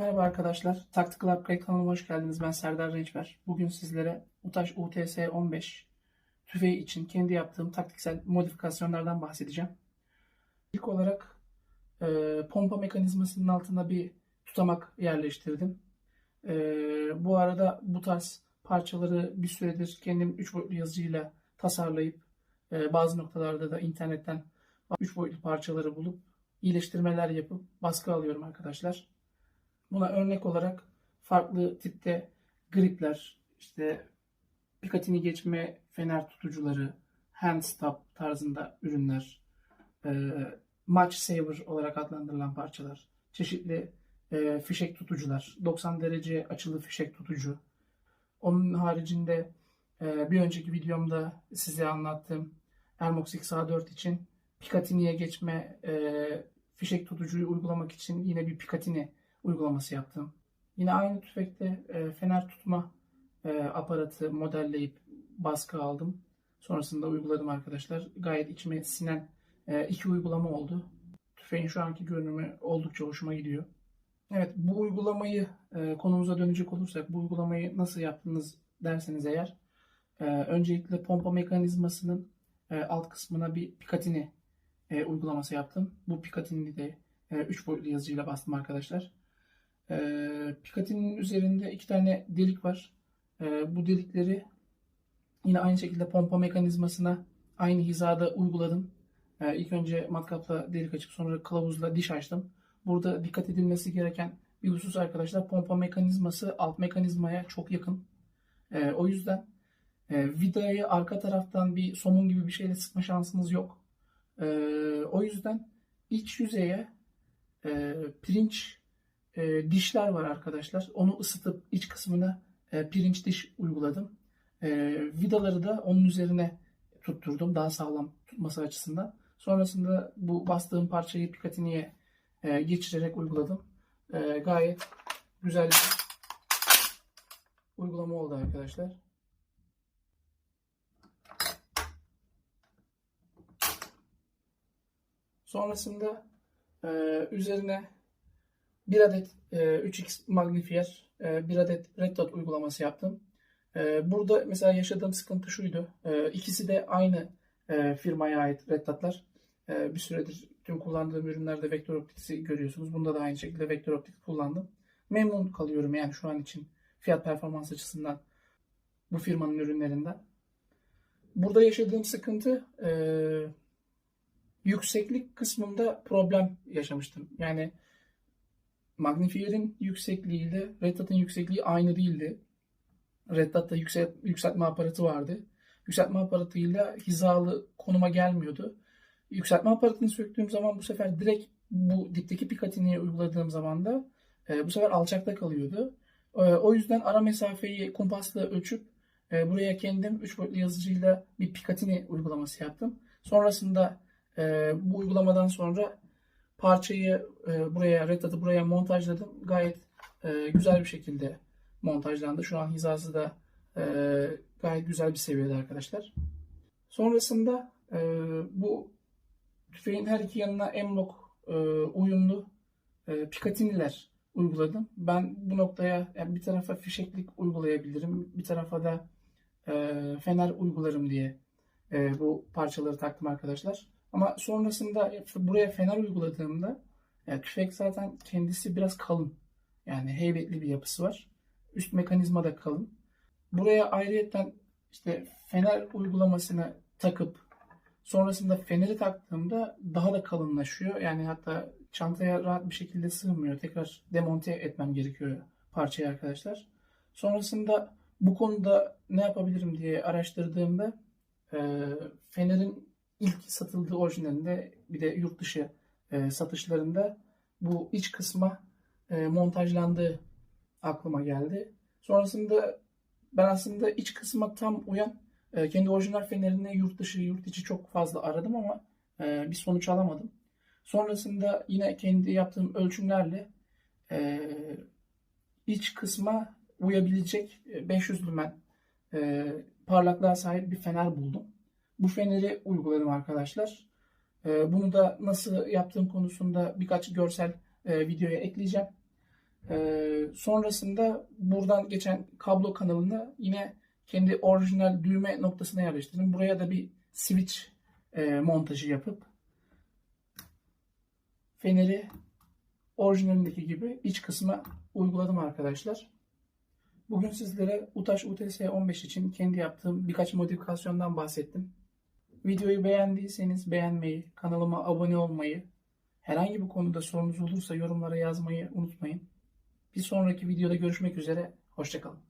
Merhaba arkadaşlar. Tactical Upgrade kanalıma hoş geldiniz. Ben Serdar Rençber. Bugün sizlere UTAŞ UTS-15 tüfeği için kendi yaptığım taktiksel modifikasyonlardan bahsedeceğim. İlk olarak e, pompa mekanizmasının altına bir tutamak yerleştirdim. E, bu arada bu tarz parçaları bir süredir kendim 3 boyutlu yazıcıyla tasarlayıp e, bazı noktalarda da internetten 3 boyutlu parçaları bulup iyileştirmeler yapıp baskı alıyorum arkadaşlar. Buna örnek olarak farklı tipte gripler, işte Picatinny geçme fener tutucuları, hand stop tarzında ürünler, e, match saver olarak adlandırılan parçalar, çeşitli e, fişek tutucular, 90 derece açılı fişek tutucu. Onun haricinde e, bir önceki videomda size anlattığım Ermox XA4 için Picatinny'ye geçme e, fişek tutucuyu uygulamak için yine bir Picatinny uygulaması yaptım. Yine aynı tüfekte e, fener tutma e, aparatı modelleyip baskı aldım. Sonrasında uyguladım arkadaşlar. Gayet içime sinen e, iki uygulama oldu. Tüfeğin şu anki görünümü oldukça hoşuma gidiyor. Evet bu uygulamayı e, konumuza dönecek olursak bu uygulamayı nasıl yaptınız derseniz eğer e, öncelikle pompa mekanizmasının e, alt kısmına bir Picatinny e, uygulaması yaptım. Bu Picatinny'yi de 3 boyutlu yazıcıyla bastım arkadaşlar. E, Picatinny'nin üzerinde iki tane delik var. E, bu delikleri yine aynı şekilde pompa mekanizmasına aynı hizada uyguladım. E, ilk önce matkapla delik açıp sonra kılavuzla diş açtım. Burada dikkat edilmesi gereken bir husus arkadaşlar pompa mekanizması alt mekanizmaya çok yakın. E, o yüzden e, vidayı arka taraftan bir somun gibi bir şeyle sıkma şansınız yok. E, o yüzden iç yüzeye e, pirinç e, dişler var arkadaşlar. Onu ısıtıp iç kısmına e, pirinç diş uyguladım. E, vidaları da onun üzerine tutturdum daha sağlam tutması açısından. Sonrasında bu bastığım parçayı Picatinny'ye e, geçirerek uyguladım. E, gayet güzel bir uygulama oldu arkadaşlar. Sonrasında e, üzerine bir adet e, 3x magnifier, e, bir adet red dot uygulaması yaptım. E, burada mesela yaşadığım sıkıntı şuydu. E, ikisi de aynı e, firmaya ait red dotlar. E, bir süredir tüm kullandığım ürünlerde vektör optiksi görüyorsunuz. Bunda da aynı şekilde vektör optik kullandım. Memnun kalıyorum yani şu an için fiyat performans açısından bu firmanın ürünlerinden. Burada yaşadığım sıkıntı e, yükseklik kısmında problem yaşamıştım. Yani Magnifier'in yüksekliğiyle Red Dot'ın yüksekliği aynı değildi. Red Dot'ta yüksel, yükseltme aparatı vardı. Yükseltme aparatıyla hizalı konuma gelmiyordu. Yükseltme aparatını söktüğüm zaman bu sefer direkt bu dipteki Picatinny'ye uyguladığım zaman da e, bu sefer alçakta kalıyordu. E, o yüzden ara mesafeyi kumpasla ölçüp e, buraya kendim 3 boyutlu yazıcıyla bir Picatinny uygulaması yaptım. Sonrasında e, bu uygulamadan sonra parçayı e, buraya, red dot'ı buraya montajladım. Gayet e, güzel bir şekilde montajlandı. Şu an hizası da e, gayet güzel bir seviyede arkadaşlar. Sonrasında e, bu tüfeğin her iki yanına M-Lock e, uyumlu e, Picatinny'ler uyguladım. Ben bu noktaya yani bir tarafa fişeklik uygulayabilirim. Bir tarafa da e, fener uygularım diye e, bu parçaları taktım arkadaşlar. Ama sonrasında buraya fener uyguladığımda yani tüfek zaten kendisi biraz kalın. Yani heybetli bir yapısı var. Üst mekanizma da kalın. Buraya ayrıyetten işte fener uygulamasını takıp sonrasında feneri taktığımda daha da kalınlaşıyor. Yani hatta çantaya rahat bir şekilde sığmıyor. Tekrar demonte etmem gerekiyor parçayı arkadaşlar. Sonrasında bu konuda ne yapabilirim diye araştırdığımda e, fenerin ilk satıldığı orijinalinde bir de yurt dışı e, satışlarında bu iç kısma e, montajlandığı aklıma geldi. Sonrasında ben aslında iç kısma tam uyan e, kendi orijinal fenerini yurt dışı yurt içi çok fazla aradım ama e, bir sonuç alamadım. Sonrasında yine kendi yaptığım ölçümlerle e, iç kısma uyabilecek 500 lümen e, parlaklığa sahip bir fener buldum. Bu feneri uyguladım arkadaşlar. Ee, bunu da nasıl yaptığım konusunda birkaç görsel e, videoya ekleyeceğim. Ee, sonrasında buradan geçen kablo kanalını yine kendi orijinal düğme noktasına yerleştirdim. Buraya da bir switch e, montajı yapıp feneri orijinalindeki gibi iç kısma uyguladım arkadaşlar. Bugün sizlere UTAŞ UTS 15 için kendi yaptığım birkaç modifikasyondan bahsettim. Videoyu beğendiyseniz beğenmeyi, kanalıma abone olmayı, herhangi bir konuda sorunuz olursa yorumlara yazmayı unutmayın. Bir sonraki videoda görüşmek üzere, hoşçakalın.